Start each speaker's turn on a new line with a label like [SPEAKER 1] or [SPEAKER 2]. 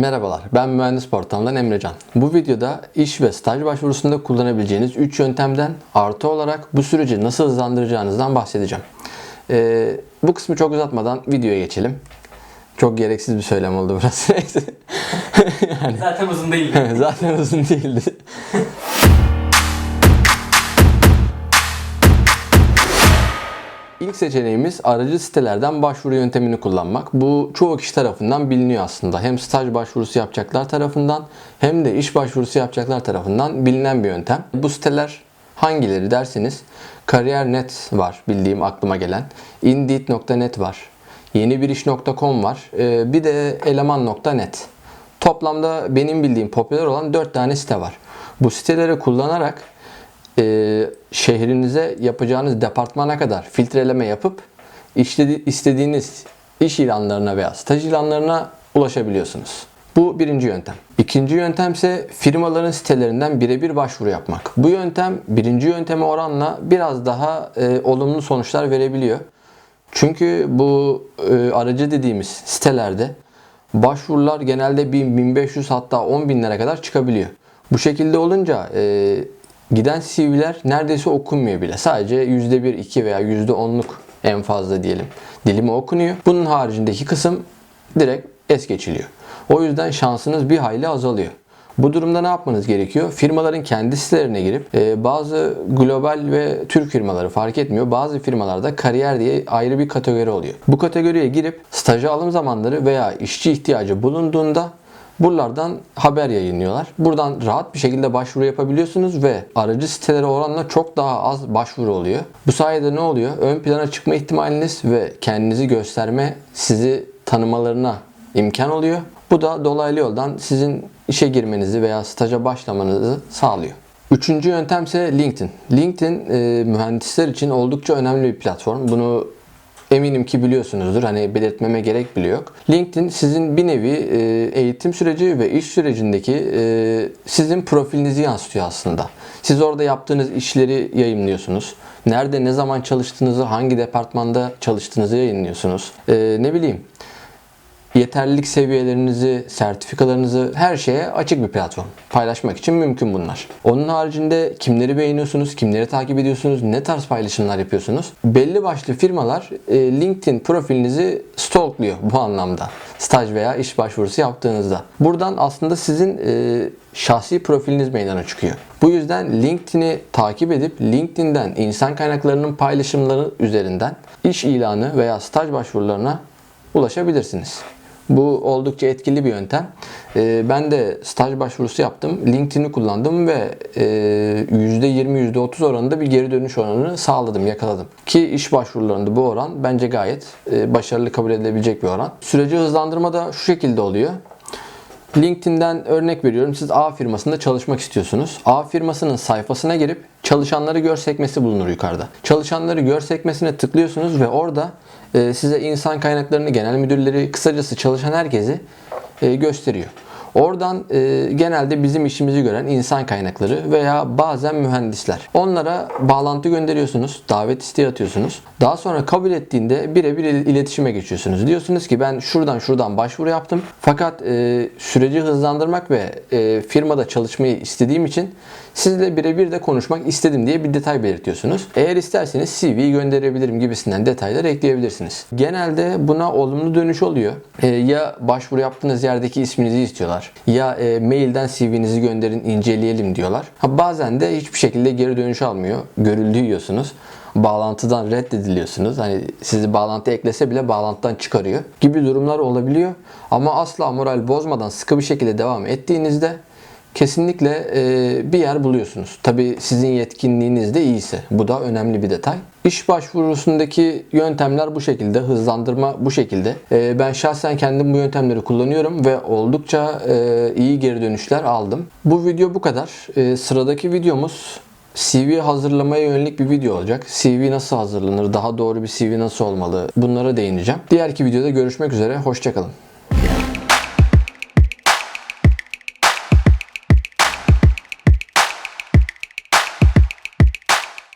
[SPEAKER 1] Merhabalar, ben Mühendis Portal'dan Emrecan. Bu videoda iş ve staj başvurusunda kullanabileceğiniz 3 yöntemden artı olarak bu süreci nasıl hızlandıracağınızdan bahsedeceğim. Ee, bu kısmı çok uzatmadan videoya geçelim. Çok gereksiz bir söylem oldu burası. Yani,
[SPEAKER 2] Zaten uzun değildi.
[SPEAKER 1] zaten uzun değildi. İlk seçeneğimiz aracı sitelerden başvuru yöntemini kullanmak. Bu çoğu kişi tarafından biliniyor aslında. Hem staj başvurusu yapacaklar tarafından hem de iş başvurusu yapacaklar tarafından bilinen bir yöntem. Bu siteler hangileri derseniz Kariyer.net var bildiğim aklıma gelen. Indeed.net var. Yenibiriş.com var. Ee, Bir de eleman.net. Toplamda benim bildiğim popüler olan 4 tane site var. Bu siteleri kullanarak e, şehrinize yapacağınız departmana kadar filtreleme yapıp işledi- istediğiniz iş ilanlarına veya staj ilanlarına ulaşabiliyorsunuz. Bu birinci yöntem. İkinci yöntem ise firmaların sitelerinden birebir başvuru yapmak. Bu yöntem birinci yönteme oranla biraz daha e, olumlu sonuçlar verebiliyor. Çünkü bu e, aracı dediğimiz sitelerde başvurular genelde 1000, 1500 hatta 10 binlere kadar çıkabiliyor. Bu şekilde olunca e, giden CV'ler neredeyse okunmuyor bile. Sadece %1, 2 veya %10'luk en fazla diyelim dilimi okunuyor. Bunun haricindeki kısım direkt es geçiliyor. O yüzden şansınız bir hayli azalıyor. Bu durumda ne yapmanız gerekiyor? Firmaların kendi sitelerine girip e, bazı global ve Türk firmaları fark etmiyor. Bazı firmalarda kariyer diye ayrı bir kategori oluyor. Bu kategoriye girip staja alım zamanları veya işçi ihtiyacı bulunduğunda buralardan haber yayınlıyorlar. Buradan rahat bir şekilde başvuru yapabiliyorsunuz ve aracı sitelere oranla çok daha az başvuru oluyor. Bu sayede ne oluyor? Ön plana çıkma ihtimaliniz ve kendinizi gösterme, sizi tanımalarına imkan oluyor. Bu da dolaylı yoldan sizin işe girmenizi veya staja başlamanızı sağlıyor. Üçüncü yöntem ise LinkedIn. LinkedIn e, mühendisler için oldukça önemli bir platform. Bunu eminim ki biliyorsunuzdur. Hani belirtmeme gerek bile yok. LinkedIn sizin bir nevi e, eğitim süreci ve iş sürecindeki e, sizin profilinizi yansıtıyor aslında. Siz orada yaptığınız işleri yayınlıyorsunuz. Nerede ne zaman çalıştığınızı, hangi departmanda çalıştığınızı yayınlıyorsunuz. E, ne bileyim yeterlilik seviyelerinizi, sertifikalarınızı her şeye açık bir platform. Paylaşmak için mümkün bunlar. Onun haricinde kimleri beğeniyorsunuz, kimleri takip ediyorsunuz, ne tarz paylaşımlar yapıyorsunuz? Belli başlı firmalar e, LinkedIn profilinizi stalkluyor bu anlamda. Staj veya iş başvurusu yaptığınızda. Buradan aslında sizin e, şahsi profiliniz meydana çıkıyor. Bu yüzden LinkedIn'i takip edip LinkedIn'den insan kaynaklarının paylaşımları üzerinden iş ilanı veya staj başvurularına ulaşabilirsiniz. Bu oldukça etkili bir yöntem. Ee, ben de staj başvurusu yaptım. LinkedIn'i kullandım ve e, %20, %30 oranında bir geri dönüş oranını sağladım, yakaladım. Ki iş başvurularında bu oran bence gayet e, başarılı kabul edilebilecek bir oran. Süreci hızlandırma da şu şekilde oluyor. LinkedIn'den örnek veriyorum. Siz A firmasında çalışmak istiyorsunuz. A firmasının sayfasına girip çalışanları gör sekmesi bulunur yukarıda. Çalışanları gör sekmesine tıklıyorsunuz ve orada e, size insan kaynaklarını, genel müdürleri, kısacası çalışan herkesi e, gösteriyor. Oradan e, genelde bizim işimizi gören insan kaynakları veya bazen mühendisler. Onlara bağlantı gönderiyorsunuz, davet isteği atıyorsunuz. Daha sonra kabul ettiğinde birebir il- iletişime geçiyorsunuz. Diyorsunuz ki ben şuradan şuradan başvuru yaptım. Fakat e, süreci hızlandırmak ve e, firmada çalışmayı istediğim için sizle birebir de konuşmak istedim diye bir detay belirtiyorsunuz. Eğer isterseniz CV'yi gönderebilirim gibisinden detaylar ekleyebilirsiniz. Genelde buna olumlu dönüş oluyor. E, ya başvuru yaptığınız yerdeki isminizi istiyorlar. Ya e, mailden CV'nizi gönderin inceleyelim diyorlar. Ha, bazen de hiçbir şekilde geri dönüş almıyor. Görüldüğü yiyorsunuz bağlantıdan reddediliyorsunuz. Hani sizi bağlantı eklese bile bağlantıdan çıkarıyor gibi durumlar olabiliyor. Ama asla moral bozmadan sıkı bir şekilde devam ettiğinizde kesinlikle e, bir yer buluyorsunuz. Tabi sizin yetkinliğiniz de iyiyse. Bu da önemli bir detay. İş başvurusundaki yöntemler bu şekilde, hızlandırma bu şekilde. E, ben şahsen kendim bu yöntemleri kullanıyorum ve oldukça e, iyi geri dönüşler aldım. Bu video bu kadar. E, sıradaki videomuz CV hazırlamaya yönelik bir video olacak. CV nasıl hazırlanır, daha doğru bir CV nasıl olmalı bunlara değineceğim. Diğerki videoda görüşmek üzere, hoşçakalın.